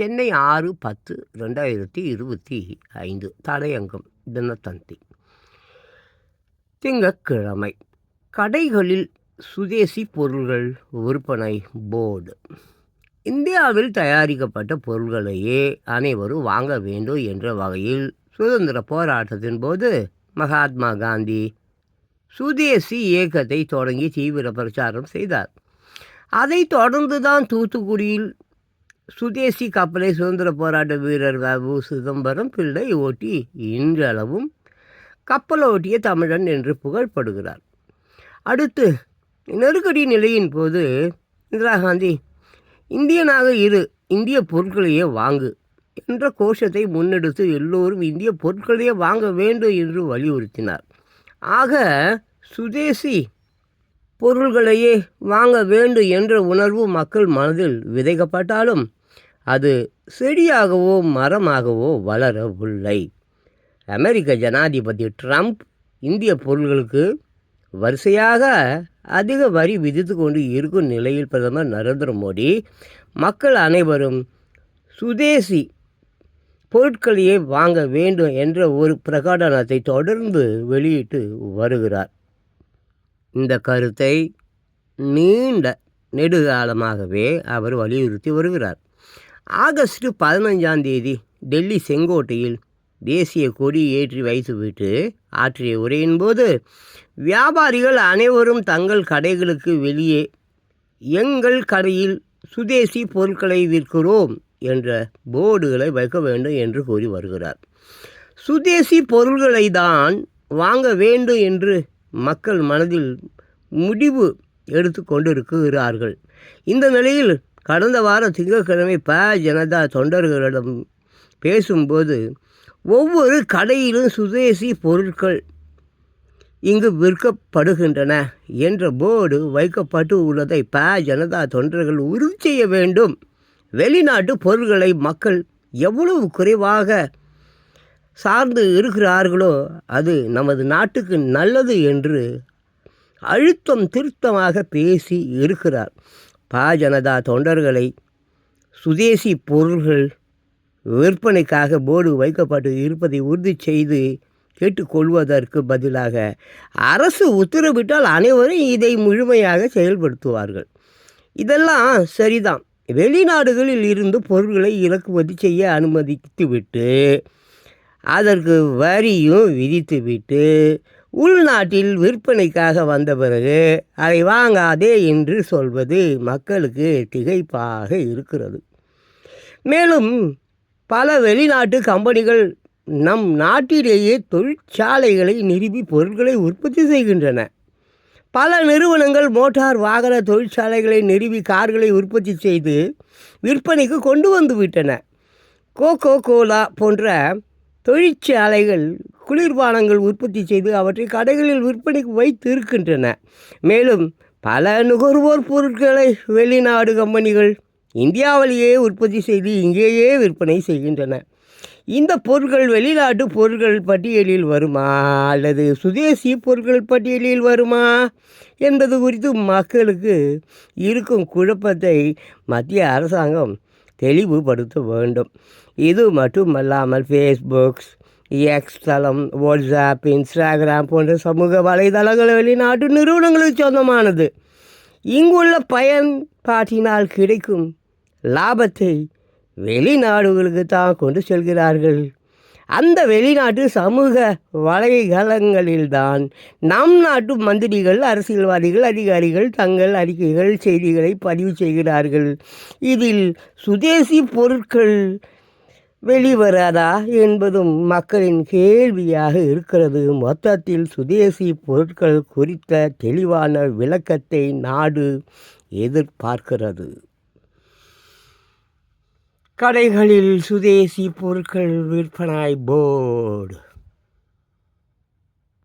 சென்னை ஆறு பத்து ரெண்டாயிரத்தி இருபத்தி ஐந்து தலையங்கம் தினத்தந்தி. திங்கக்கிழமை கடைகளில் சுதேசி பொருள்கள் விற்பனை போர்டு. இந்தியாவில் தயாரிக்கப்பட்ட பொருள்களையே அனைவரும் வாங்க வேண்டும் என்ற வகையில் சுதந்திர போராட்டத்தின் போது மகாத்மா காந்தி சுதேசி இயக்கத்தை தொடங்கி தீவிர பிரச்சாரம் செய்தார். அதைத் தொடர்ந்து தான் தூத்துக்குடியில் சுதேசி கப்பலை சுதந்திர போராட்ட வீரர் வபு சிதம்பரம் பிள்ளை ஓட்டி இன்றளவும் கப்பலோட்டிய தமிழன் என்று புகழ்படுகிறார். அடுத்து நெருக்கடி நிலையின் போது இந்திரா காந்தி இந்தியனாக இரு இந்திய பொருட்களையே வாங்கு என்ற கோஷத்தை முன்னெடுத்து எல்லோரும் இந்திய பொருட்களையே வாங்க வேண்டும் என்று வலியுறுத்தினார். ஆக சுதேசி பொருள்களையே வாங்க வேண்டும் என்ற உணர்வு மக்கள் மனதில் விதைக்கப்பட்டாலும் அது செடியாகவோ மரமாகவோ வளரவில்லை. அமெரிக்க ஜனாதிபதி ட்ரம்ப் இந்திய பொருள்களுக்கு வரிசையாக அதிக வரி விதித்து கொண்டு இருக்கும் நிலையில் பிரதமர் நரேந்திர மோடி மக்கள் அனைவரும் சுதேசி பொருட்களையே வாங்க வேண்டும் என்ற ஒரு பிரகடனத்தை தொடர்ந்து வெளியிட்டு வருகிறார். இந்த கருத்தை நீண்ட நெடுகாலமாகவே அவர் வலியுறுத்தி வருகிறார். ஆகஸ்ட் பதினஞ்சாம் தேதி டெல்லி செங்கோட்டையில் தேசிய கொடி ஏற்றி வைத்துவிட்டு ஆற்றிய உரையின் போது வியாபாரிகள் அனைவரும் தங்கள் கடைகளுக்கு வெளியே எங்கள் கடையில் சுதேசி பொருட்களை விற்கிறோம் என்ற போர்டுகளை வைக்க வேண்டும் என்று கூறி வருகிறார். சுதேசி பொருள்களை தான் வாங்க வேண்டும் என்று மக்கள் மனதில் முடிவு எடுத்து கொண்டிருக்கிறார்கள். இந்த நிலையில் கடந்த வார திங்கட்கிழமை ப. ஜனதா தொண்டர்களிடம் பேசும்போது ஒவ்வொரு கடையிலும் சுதேசி பொருட்கள் இங்கு விற்கப்படுகின்றன என்ற போர்டு வைக்கப்பட்டு உள்ளதை ப. ஜனதா தொண்டர்கள் உறுதி செய்ய வேண்டும். வெளிநாட்டு பொருட்களை மக்கள் எவ்வளவு குறைவாக சார்ந்து இருக்கிறார்களோ அது நமது நாட்டுக்கு நல்லது என்று அழுத்தம் திருத்தமாக பேசி இருக்கிறார். பா ஜனதா தொண்டர்களை சுதேசி பொருள்கள் விற்பனைக்காக போர்டு வைக்கப்பட்டு இருப்பதை உறுதி செய்து கேட்டுக்கொள்வதற்கு பதிலாக அரசு உத்தரவிட்டால் அனைவரும் இதை முழுமையாக செயல்படுத்துவார்கள். இதெல்லாம் சரிதான். வெளிநாடுகளில் இருந்து பொருட்களை இறக்குமதி செய்ய அனுமதித்துவிட்டு அதற்கு வரியும் விதித்துவிட்டு உள்நாட்டில் விற்பனைக்காக வந்த பிறகு அதை வாங்காதே என்று சொல்வது மக்களுக்கு திகைப்பாக இருக்கிறது. மேலும் பல வெளிநாட்டு கம்பெனிகள் நம் நாட்டிலேயே தொழிற்சாலைகளை நிறுவி பொருட்களை உற்பத்தி செய்கின்றன. பல நிறுவனங்கள் மோட்டார் வாகன தொழிற்சாலைகளை நிறுவி கார்களை உற்பத்தி செய்து விற்பனைக்கு கொண்டு வந்து விட்டன. கோகோ கோலா போன்ற தொழிற்சாலைகள் குளிர்பானங்கள் உற்பத்தி செய்து அவற்றை கடைகளில் விற்பனைக்கு வைத்து இருக்கின்றன மேலும் பல நுகர்வோர் பொருட்களை வெளிநாடு கம்பெனிகள் இந்தியாவிலேயே உற்பத்தி செய்து இங்கேயே விற்பனை செய்கின்றன. இந்த பொருட்கள் வெளிநாட்டு பொருட்கள் பட்டியலில் வருமா? அல்லது சுதேசி பொருட்கள் பட்டியலில் வருமா? என்பது குறித்து மக்களுக்கு இருக்கும் குழப்பத்தை மத்திய அரசாங்கம் தெளிவுபடுத்த வேண்டும். இது மட்டுமல்லாமல் ஃபேஸ்புக்ஸ் எக்ஸ் தளம் வாட்ஸ்ஆப் இன்ஸ்டாகிராம் போன்ற சமூக வலைதளங்கள் வெளிநாட்டு நிறுவனங்களுக்கு சொந்தமானது. இங்குள்ள பயன்பாட்டினால் கிடைக்கும் லாபத்தை வெளிநாடுகளுக்கு தான் கொண்டு செல்கிறார்கள். அந்த வெளிநாட்டு சமூக வலைதளங்களில்தான் நம் நாட்டு மந்திரிகள் அரசியல்வாதிகள் அதிகாரிகள் தங்கள் அறிக்கைகள் செய்திகளை பதிவு செய்கிறார்கள். இதில் சுதேசி பொருட்கள் வெளிவராதா என்பதும் மக்களின் கேள்வியாக இருக்கிறது. மொத்தத்தில் சுதேசி பொருட்கள் குறித்த தெளிவான விளக்கத்தை நாடு எதிர்பார்க்கிறது. கடைகளில் சுதேசி பொருட்கள் விற்பனை போர்டு.